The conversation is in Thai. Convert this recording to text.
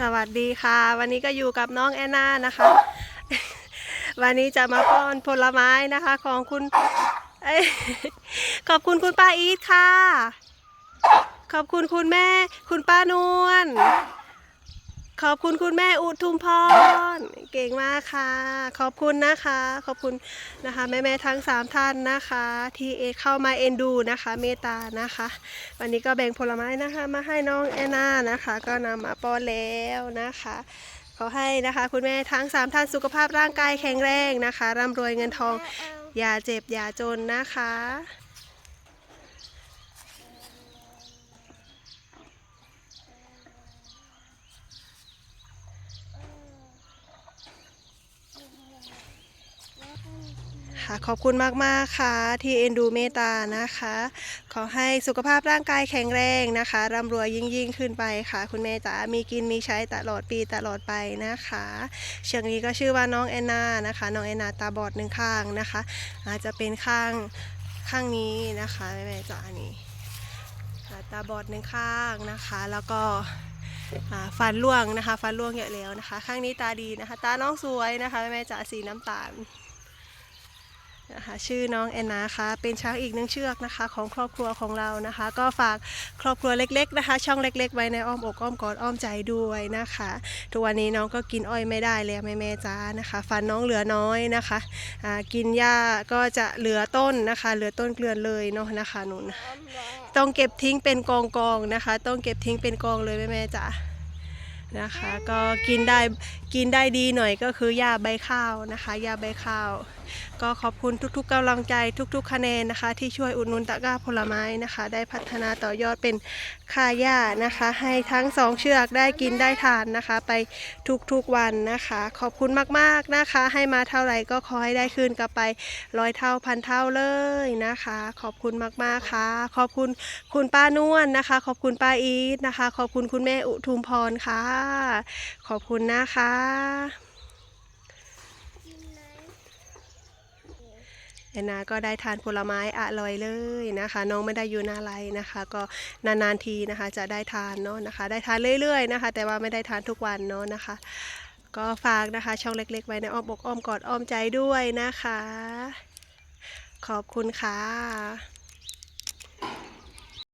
สวัสดีค่ะ วันนี้ก็อยู่กับน้องแอนนานะคะ วันนี้จะมาป้อนผลไม้นะคะของคุณขอบคุณคุณป้าอีทค่ะ ขอบคุณคุณแม่ คุณป้านวล ขอบคุณคุณแม่อุทุมพรเก่งมากค่ะ ขอบคุณนะคะ ขอบคุณนะคะแม่แม่ทั้งสามท่านนะคะ ที่เอเข้ามาเอ็นดูนะคะ เมตตานะคะ วันนี้ก็แบ่งผลไม้นะคะ มาให้น้องแอนนานะคะ ก็นำมาป้อนแล้วนะคะขอให้นะคะคุณแม่ทั้งสามท่านสุขภาพร่างกายแข็งแรงนะคะร่ำรวยเงินทอง อย่าเจ็บอย่าจนนะคะ ค่ะขอบคุณมาก ๆ ค่ะ ที่เอ็นดูเมตานะคะ ขอให้สุขภาพร่างกายแข็งแรงนะคะร่ำรวยยิ่งยิ่งๆขึ้นไปค่ะ คุณแม่จ๋ามีกินมีใช้ตลอดปีตลอดไปนะคะเชือกนี้ก็ชื่อว่าน้องแอนนานะคะ น้องแอนนาตาบอดหนึ่งข้างนะคะ อาจจะเป็นข้างข้างนี้นะคะแม่แม่จ๋านี่ตาบอดหนึ่งข้างนะคะ แล้วก็ ฟันร่วงนะคะ ฟันร่วงเยอะแล้วนะคะ ข้างนี้ตาดีนะคะ ตาน้องสวยนะคะแม่แม่จ๋าสีน้ำตาล นะคะชื่อน้องแอนนาค่ะเป็นช้างอีกหนึ่งเชือกนะคะของครอบครัวของเรานะคะ ก็ฝากครอบครัวเล็กๆนะคะ ช่องเล็ก ๆ ไว้ในอ้อมอกอ้อมกอดอ้อมใจด้วยนะคะ ทุกวันนี้น้องก็กินอ้อยไม่ได้แล้วแม่แม่จ้านะคะ ฟันน้องเหลือน้อยนะคะอ่ากินหญ้าก็จะเหลือต้นนะคะ เหลือต้นเกลือนเลยเนาะนะคะหนุนต้องเก็บทิ้งเป็นกองๆนะคะ ต้องเก็บทิ้งเป็นกองเลยแม่แม่จ้า นะคะ ก็กินได้กินได้ดีหน่อยก็คือหญ้าใบข้าวนะคะหญ้าใบข้าว ก็ขอบคุณทุกๆกำลังใจทุกๆคะแนนนะคะ ที่ช่วยอุดหนุนตะกร้าผลไม้นะคะ ได้พัฒนาต่อยอดเป็นค่าหญ้านะคะ ให้ทั้งสองเชือกได้กินได้ทานนะคะ ไปทุกๆวันนะคะ ขอบคุณมากๆนะคะ ให้มาเท่าไหร่ก็ขอให้ได้คืนกลับไปร้อยเท่าพันเท่าเลยนะคะ ขอบคุณมากๆค่ะ ขอบคุณคุณป้านวลนะคะ ขอบคุณป้าอีทนะคะ ขอบคุณคุณแม่อุทุมพรค่ะขอบคุณนะคะ แอนนาก็ได้ทานผลไม้อร่อยเลยนะคะ น้องไม่ได้อยู่หนาไรนะคะ ก็นานๆทีนะคะจะได้ทานเนาะนะคะ ได้ทานเรื่อยๆนะคะ แต่ว่าไม่ได้ทานทุกวันเนาะนะคะ ก็ฝากนะคะ ช่องเล็ก ๆ ไว้ในอ้อมอกอ้อมกอดอ้อมใจด้วยนะคะ ขอบคุณค่ะ